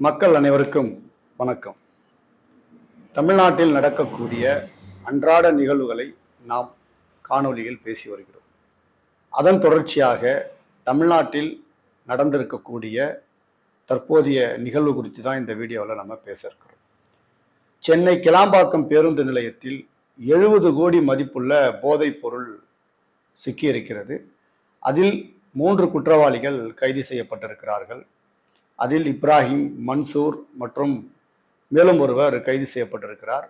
மக்கள் அனைவருக்கும் வணக்கம். தமிழ்நாட்டில் நடக்கக்கூடிய அன்றாட நிகழ்வுகளை நாம் காணொளியில் பேசி வருகிறோம். அதன் தொடர்ச்சியாக தமிழ்நாட்டில் நடந்திருக்கக்கூடிய தற்போதைய நிகழ்வு குறித்து தான் இந்த வீடியோவில் நம்ம பேச இருக்கிறோம். சென்னை கிளாம்பாக்கம் பேருந்து நிலையத்தில் எழுபது கோடி மதிப்புள்ள போதைப் பொருள் சிக்கியிருக்கிறது. அதில் மூன்று குற்றவாளிகள் கைது செய்யப்பட்டிருக்கிறார்கள். அதில் இப்ராஹிம் மன்சூர் மற்றும் மேலும் ஒருவர் கைது செய்யப்பட்டிருக்கிறார்.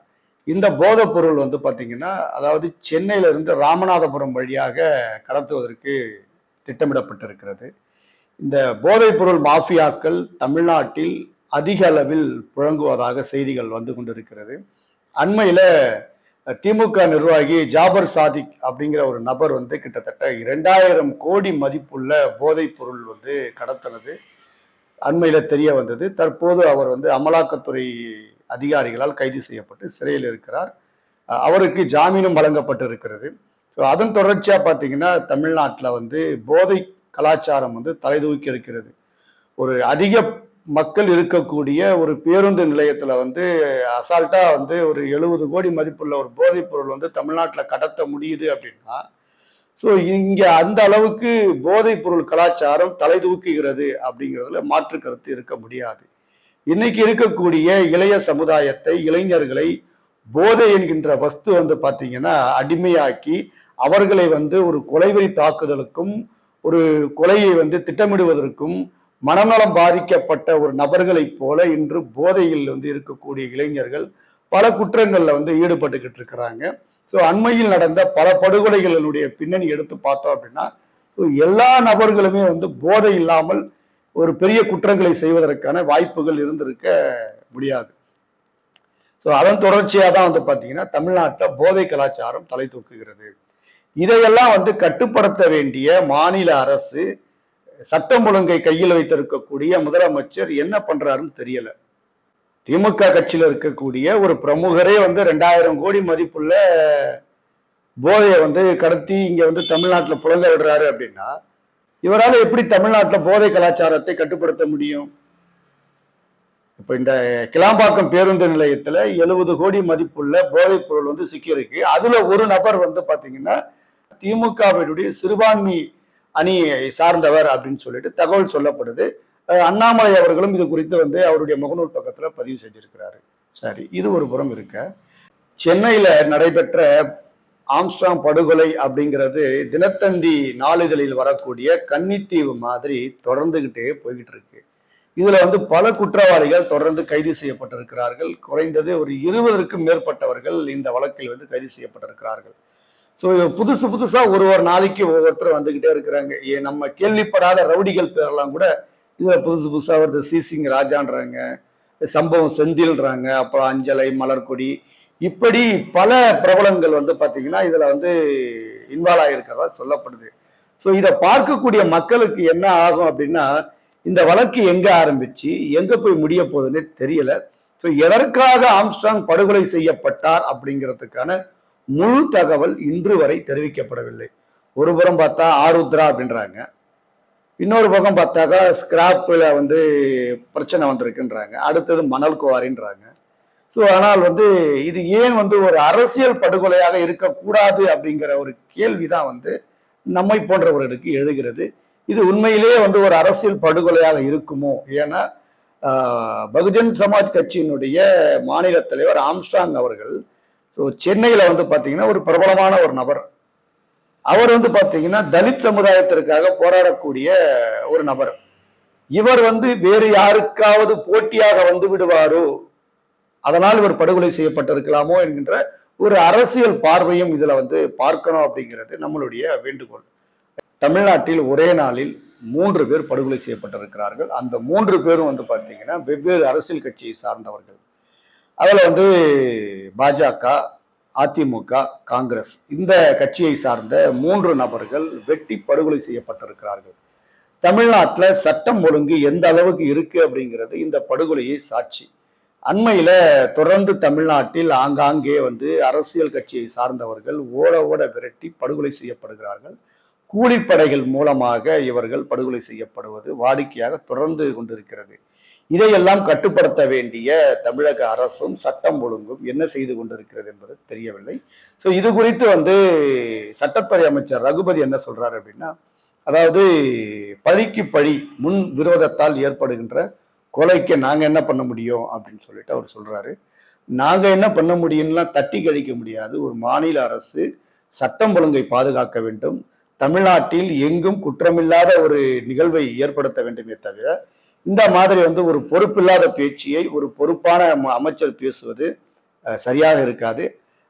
இந்த போதைப் பொருள் வந்து பார்த்தீங்கன்னா அதாவது சென்னையிலிருந்து ராமநாதபுரம் வழியாக கடத்துவதற்கு திட்டமிடப்பட்டிருக்கிறது. இந்த போதைப் பொருள் மாஃபியாக்கள் தமிழ்நாட்டில் அதிக அளவில் புழங்குவதாக செய்திகள் வந்து கொண்டிருக்கிறது. அண்மையில் திமுக நிர்வாகி ஜாபர் சாதிக் அப்படிங்கிற ஒரு நபர் வந்து கிட்டத்தட்ட இரண்டாயிரம் கோடி மதிப்புள்ள போதைப் பொருள் வந்து கடத்தினது. அண்மையில் தெரிய வந்தது. தற்போது அவர் வந்து அமலாக்கத்துறை அதிகாரிகளால் கைது செய்யப்பட்டு சிறையில் இருக்கிறார். அவருக்கு ஜாமீனும் வழங்கப்பட்டு இருக்கிறது ஸோ அதன் தொடர்ச்சியாக பார்த்தீங்கன்னா தமிழ்நாட்டில் வந்து போதை கலாச்சாரம் வந்து தலைதூக்கி இருக்கிறது. ஒரு அதிக மக்கள் இருக்கக்கூடிய ஒரு பேருந்து நிலையத்தில் வந்து அசால்ட்டாக வந்து ஒரு எழுபது கோடி மதிப்புள்ள ஒரு போதைப் பொருள் வந்து தமிழ்நாட்டில் கடத்த முடியுது அப்படின்னா ஸோ இங்கே அந்த அளவுக்கு போதைப் பொருள் கலாச்சாரம் தலை தூக்குகிறது அப்படிங்கிறதுல மாற்று கருத்து இருக்க முடியாது. இன்னைக்கு இருக்கக்கூடிய இளைய சமுதாயத்தை இளைஞர்களை போதை என்கின்ற வஸ்து வந்து பார்த்தீங்கன்னா அடிமையாக்கி அவர்களை வந்து ஒரு கொலைவெறி தாக்குதலுக்கும் ஒரு கொலையை வந்து திட்டமிடுவதற்கும் மனநலம் பாதிக்கப்பட்ட ஒரு நபர்களைப் போல இன்று போதையில் வந்து இருக்கக்கூடிய இளைஞர்கள் பல குற்றங்களில் வந்து ஈடுபட்டுக்கிட்டு இருக்கிறாங்க. ஸோ அண்மையில் நடந்த பல படுகொலைகளினுடைய பின்னணி எடுத்து பார்த்தோம் அப்படின்னா எல்லா நபர்களுமே வந்து போதை இல்லாமல் ஒரு பெரிய குற்றங்களை செய்வதற்கான வாய்ப்புகள் இருந்திருக்க முடியாது. ஸோ அதன் தொடர்ச்சியாக தான் வந்து பார்த்தீங்கன்னா தமிழ்நாட்டில் போதை கலாச்சாரம் தலை தூக்குகிறது. இதையெல்லாம் வந்து கட்டுப்படுத்த வேண்டிய மாநில அரசு சட்டம் ஒழுங்கை கையில் வைத்திருக்கக்கூடிய முதலமைச்சர் என்ன பண்றாருன்னு தெரியலை. திமுக கட்சியில் இருக்கக்கூடிய ஒரு பிரமுகரே வந்து ரெண்டாயிரம் கோடி மதிப்புள்ள போதையை வந்து கடத்தி இங்க வந்து தமிழ்நாட்டில் புழங்க விடுறாரு அப்படின்னா இவரால் எப்படி தமிழ்நாட்டில் போதை கலாச்சாரத்தை கட்டுப்படுத்த முடியும்? இப்போ இந்த கிளாம்பாக்கம் பேருந்து நிலையத்தில் எழுபது கோடி மதிப்புள்ள போதைப் பொருள் வந்து சிக்கியிருக்கு. அதுல ஒரு நபர் வந்து பாத்தீங்கன்னா திமுகவினுடைய சிறுபான்மை அணியை சார்ந்தவர் அப்படின்னு சொல்லிட்டு தகவல் சொல்லப்படுது. அண்ணாமலை அவர்களும் இது குறித்து வந்து அவருடைய முகநூல் பக்கத்தில் பதிவு செஞ்சிருக்கிறாரு. சரி இது ஒரு புறம் இருக்க. சென்னையில் நடைபெற்ற ஆம்ஸ்டாங் படுகொலை அப்படிங்கிறது தினத்தந்தி நாளிதழில் வரக்கூடிய கன்னித்தீவு மாதிரி தொடர்ந்துகிட்டே போய்கிட்டு இருக்கு. இதுல வந்து பல குற்றவாளிகள் தொடர்ந்து கைது செய்யப்பட்டிருக்கிறார்கள். குறைந்தது ஒரு இருபதற்கும் மேற்பட்டவர்கள் இந்த வழக்கில் வந்து கைது செய்யப்பட்டிருக்கிறார்கள். ஸோ புதுசு புதுசா ஒரு ஒரு நாளைக்கு ஒவ்வொருத்தர் வந்துகிட்டே இருக்கிறாங்க. ஏ நம்ம கேள்விப்படாத ரவுடிகள் பேரெல்லாம் கூட இதில் புதுசு புதுசாக வருது. சிசிங் ராஜான்றாங்க. சம்பவம் செந்தில்றாங்க அப்புறம் அஞ்சலை மலர்கொடி. இப்படி பல பிரபலங்கள் வந்து பார்த்தீங்கன்னா இதில் வந்து இன்வால்வ் ஆகிருக்கிறதா சொல்லப்படுது. ஸோ இதை பார்க்கக்கூடிய மக்களுக்கு என்ன ஆகும் அப்படின்னா இந்த வழக்கு எங்கே ஆரம்பிச்சு எங்கே போய் முடிய போகுதுன்னே தெரியல. ஸோ எதற்காக ஆம்ஸ்ட்ராங் படுகொலை செய்யப்பட்டார் அப்படிங்கிறதுக்கான முழு தகவல் இன்று வரை தெரிவிக்கப்படவில்லை. ஒருபுறம் பார்த்தா ஆருத்ரா அப்படின்றாங்க. இன்னொரு பக்கம் பார்த்தாக்கா ஸ்கிராப்பில் வந்து பிரச்சனை வந்திருக்குன்றாங்க. அடுத்தது மணல் குவாரின்றாங்க. ஸோ ஆனால் வந்து இது ஏன் வந்து ஒரு அரசியல் படுகொலையாக இருக்கக்கூடாது அப்படிங்கிற ஒரு கேள்வி தான் வந்து நம்மை போன்றவர்களுக்கு எழுகிறது. இது உண்மையிலேயே வந்து ஒரு அரசியல் படுகொலையாக இருக்குமோ? ஏன்னா பகுஜன் சமாஜ் கட்சியினுடைய மாநில தலைவர் ஆம்ஸ்டாங் அவர்கள் ஸோ சென்னையில் வந்து பார்த்தீங்கன்னா ஒரு பிரபலமான ஒரு நபர். அவர் வந்து பார்த்தீங்கன்னா தலித் சமுதாயத்திற்காக போராடக்கூடிய ஒரு நபர். இவர் வந்து வேறு யாருக்காவது போட்டியாக வந்து விடுவாரோ அதனால் இவர் படுகொலை செய்யப்பட்டிருக்கலாமோ என்கின்ற ஒரு அரசியல் பார்வையும் இதுல வந்து பார்க்கணும் அப்படிங்கிறது நம்மளுடைய வேண்டுகோள். தமிழ்நாட்டில் ஒரே நாளில் மூன்று பேர் படுகொலை செய்யப்பட்டிருக்கிறார்கள். அந்த மூன்று பேரும் வந்து பார்த்தீங்கன்னா வெவ்வேறு அரசியல் கட்சியை சார்ந்தவர்கள். அதில் வந்து பாஜக அதிமுக காங்கிரஸ். இந்த கட்சியை சார்ந்த மூன்று நபர்கள் வெட்டி படுகொலை செய்யப்பட்டிருக்கிறார்கள். தமிழ்நாட்டில் சட்டம் ஒழுங்கு எந்த அளவுக்கு இருக்கு அப்படிங்கிறது இந்த படுகொலையை சாட்சி. அண்மையில தொடர்ந்து தமிழ்நாட்டில் ஆங்காங்கே வந்து அரசியல் கட்சியை சார்ந்தவர்கள் ஓட ஓட விரட்டி படுகொலை செய்யப்படுகிறார்கள். கூலிப்படைகள் மூலமாக இவர்கள் படுகொலை செய்யப்படுவது வாடிக்கையாக தொடர்ந்து கொண்டிருக்கிறது. இதையெல்லாம் கட்டுப்படுத்த வேண்டிய தமிழக அரசும் சட்டம் ஒழுங்கும் என்ன செய்து கொண்டிருக்கிறது என்பது தெரியவில்லை. ஸோ இது குறித்து வந்து சட்டத்துறை அமைச்சர் ரகுபதி என்ன சொல்றாரு அப்படின்னா அதாவது பழிக்கு பழி முன் விரோதத்தால் ஏற்படுகின்ற கொலைக்கு நாங்கள் என்ன பண்ண முடியும் அப்படின்னு சொல்லிட்டு அவர் சொல்றாரு. நாங்கள் என்ன பண்ண முடியும்லாம் தட்டி கழிக்க முடியாது. ஒரு மாநில அரசு சட்டம் ஒழுங்கை பாதுகாக்க வேண்டும். தமிழ்நாட்டில் எங்கும் குற்றமில்லாத ஒரு நிகழ்வை ஏற்படுத்த வேண்டுமே தவிர இந்த மாதிரி வந்து ஒரு பொறுப்பில்லாத பேச்சியை ஒரு பொறுப்பான அமைச்சர் பேசுவது சரியாக இருக்காது.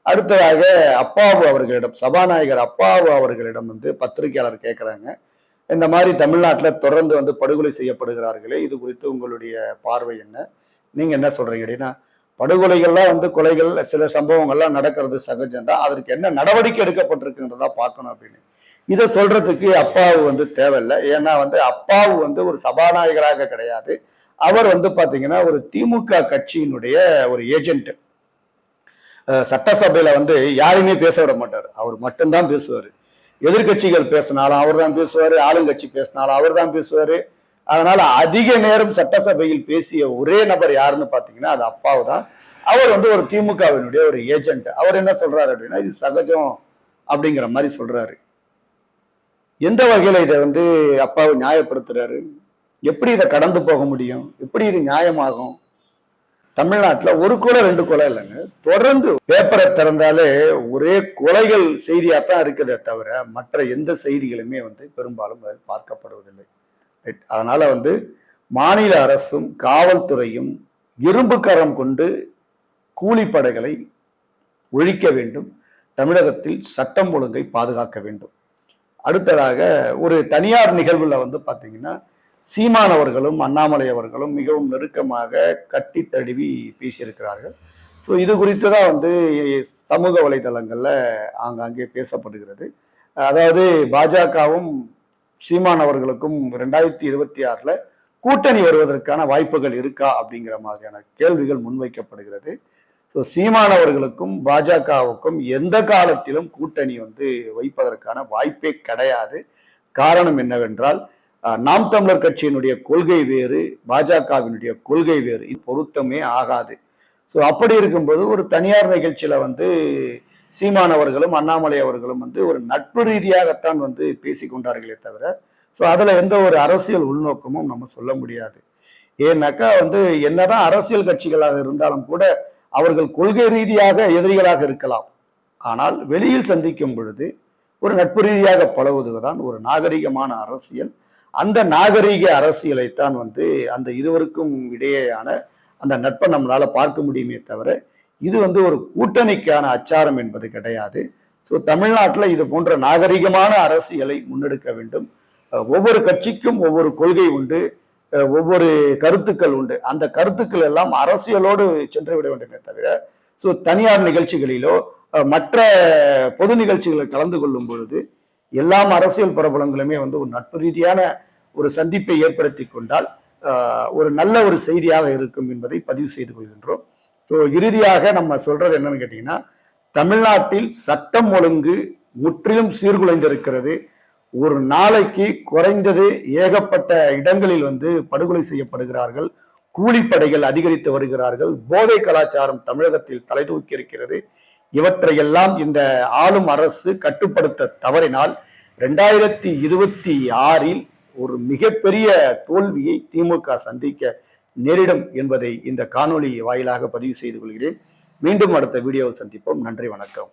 அடுத்ததாக அப்பாவு அவர்களிடம் சபாநாயகர் அப்பாவு அவர்களிடம் வந்து பத்திரிகையாளர் கேட்குறாங்க இந்த மாதிரி தமிழ்நாட்டில் தொடர்ந்து வந்து படுகொலை செய்யப்படுகிறார்களே இது குறித்து உங்களுடைய பார்வை என்ன? நீங்கள் என்ன சொல்கிறீங்க அப்படின்னா படுகொலைகள்லாம் வந்து கொலைகள் சில சம்பவங்கள்லாம் நடக்கிறது சகஜம்தான். அதற்கு என்ன நடவடிக்கை எடுக்கப்பட்டிருக்குன்றதா பார்க்கணும் அப்படின்னு. இதை சொல்றதுக்கு அப்பாவு வந்து தேவையில்லை. ஏன்னா வந்து அப்பாவு வந்து ஒரு சபாநாயகராக கிடையாது. அவர் வந்து பார்த்தீங்கன்னா ஒரு திமுக கட்சியினுடைய ஒரு ஏஜென்ட் சட்டசபையில வந்து யாரையுமே பேச விட மாட்டார். அவர் மட்டும்தான் பேசுவார். எதிர்க்கட்சிகள் பேசினாலும் அவர் தான் பேசுவார். ஆளுங்கட்சி பேசினாலும் அவர் தான் பேசுவார். அதனால அதிக நேரம் சட்டசபையில் பேசிய ஒரே நபர் யாருன்னு பார்த்தீங்கன்னா அது அப்பாவு தான். அவர் வந்து ஒரு திமுகவினுடைய ஒரு ஏஜென்ட் அவர் என்ன சொல்றாரு அப்படின்னா இது சகஜம் அப்படிங்கிற மாதிரி சொல்றாரு. எந்த வகையில இதை வந்து அப்பாவை நியாயப்படுத்துறாரு? எப்படி இதை கடந்து போக முடியும்? எப்படி இது நியாயமாகும்? தமிழ்நாட்டில் ஒரு கொலை ரெண்டு கொலை இல்லைங்க. தொடர்ந்து பேப்பரை திறந்தாலே ஒரே கொலைகள் செய்தியாக தான் இருக்குதே தவிர மற்ற எந்த செய்திகளுமே வந்து பெரும்பாலும் அது பார்க்கப்படுவதில்லை. ரைட் அதனால் வந்து மாநில அரசும் காவல்துறையும் இரும்பு கரம் கொண்டு கூலிப்படைகளை ஒழிக்க வேண்டும். தமிழகத்தில் சட்டம் ஒழுங்கை பாதுகாக்க வேண்டும். அடுத்ததாக ஒரு தனியார் நிகழ்வில் வந்து பார்த்தீங்கன்னா சீமான் அவர்களும் அண்ணாமலை அவர்களும் மிகவும் நெருக்கமாக கட்டி தழுவி பேசியிருக்கிறார்கள். ஸோ இது குறித்து தான் வந்து சமூக வலைதளங்களில் ஆங்காங்கே பேசப்படுகிறது. அதாவது பாஜகவும் சீமான் அவர்களுக்கும் ரெண்டாயிரத்தி இருபத்தி ஆறில் கூட்டணி வருவதற்கான வாய்ப்புகள் இருக்கா அப்படிங்கிற மாதிரியான கேள்விகள் முன்வைக்கப்படுகிறது. ஸோ சீமான் அவர்களுக்கும் பாஜகவுக்கும் எந்த காலத்திலும் கூட்டணி வந்து வைப்பதற்கான வாய்ப்பே கிடையாது. காரணம் என்னவென்றால் நாம் தமிழர் கட்சியினுடைய கொள்கை வேறு பாஜகவினுடைய கொள்கை வேறு. இது பொருத்தமே ஆகாது. ஸோ அப்படி இருக்கும்போது ஒரு தனியார் நிகழ்ச்சியில் வந்து சீமான் அவர்களும் அண்ணாமலை அவர்களும் வந்து ஒரு நட்பு ரீதியாகத்தான் வந்து பேசி கொண்டார்களே தவிர ஸோ அதில் எந்த ஒரு அரசியல் உள்நோக்கமும் நம்ம சொல்ல முடியாது. ஏன்னாக்கா வந்து என்னதான் அரசியல் கட்சிகளாக இருந்தாலும் கூட அவர்கள் கொள்கை ரீதியாக எதிரிகளாக இருக்கலாம். ஆனால் வெளியில் சந்திக்கும் பொழுது ஒரு நட்பு ரீதியாக பழகுவதுதான் ஒரு நாகரிகமான அரசியல். அந்த நாகரிக அரசியலைத்தான் வந்து அந்த இருவருக்கும் இடையேயான அந்த நட்பை நம்மளால பார்க்க முடியுமே தவிர இது வந்து ஒரு கூட்டணிக்கான அச்சாரம் என்பது கிடையாது. ஸோ தமிழ்நாட்டில் இது போன்ற நாகரிகமான அரசியலை முன்னெடுக்க வேண்டும். ஒவ்வொரு கட்சிக்கும் ஒவ்வொரு கொள்கை உண்டு. ஒவ்வொரு கருத்துக்கள் உண்டு. அந்த கருத்துக்கள் எல்லாம் அரசியலோடு சென்று விட வேண்டுமே தவிர ஸோ தனியார் நிகழ்ச்சிகளிலோ மற்ற பொது நிகழ்ச்சிகளில் கலந்து கொள்ளும் பொழுது எல்லாம் அரசியல் பிரபலங்களுமே வந்து ஒரு நட்பு ரீதியான ஒரு சந்திப்பை ஏற்படுத்தி கொண்டால் ஒரு நல்ல ஒரு செய்தியாக இருக்கும் என்பதை பதிவு செய்து கொள்கின்றோம். ஸோ இறுதியாக நம்ம சொல்றது என்னன்னு கேட்டீங்கன்னா தமிழ்நாட்டில் சட்டம் ஒழுங்கு முற்றிலும் சீர்குலைந்திருக்கிறது. ஒரு நாளைக்கு குறைந்தது ஏகப்பட்ட இடங்களில் வந்து படுகொலை செய்யப்படுகிறார்கள் கூலிப்படைகள் அதிகரித்து வருகிறார்கள் போதை கலாச்சாரம் தமிழகத்தில் தலை இருக்கிறது. இவற்றையெல்லாம் இந்த ஆளும் அரசு கட்டுப்படுத்த தவறினால் ரெண்டாயிரத்தி இருபத்தி ஆறில் ஒரு மிகப்பெரிய தோல்வியை திமுக சந்திக்க நேரிடும் என்பதை இந்த காணொளி வாயிலாக பதிவு செய்து கொள்கிறேன். மீண்டும் அடுத்த வீடியோவில் சந்திப்போம். நன்றி வணக்கம்.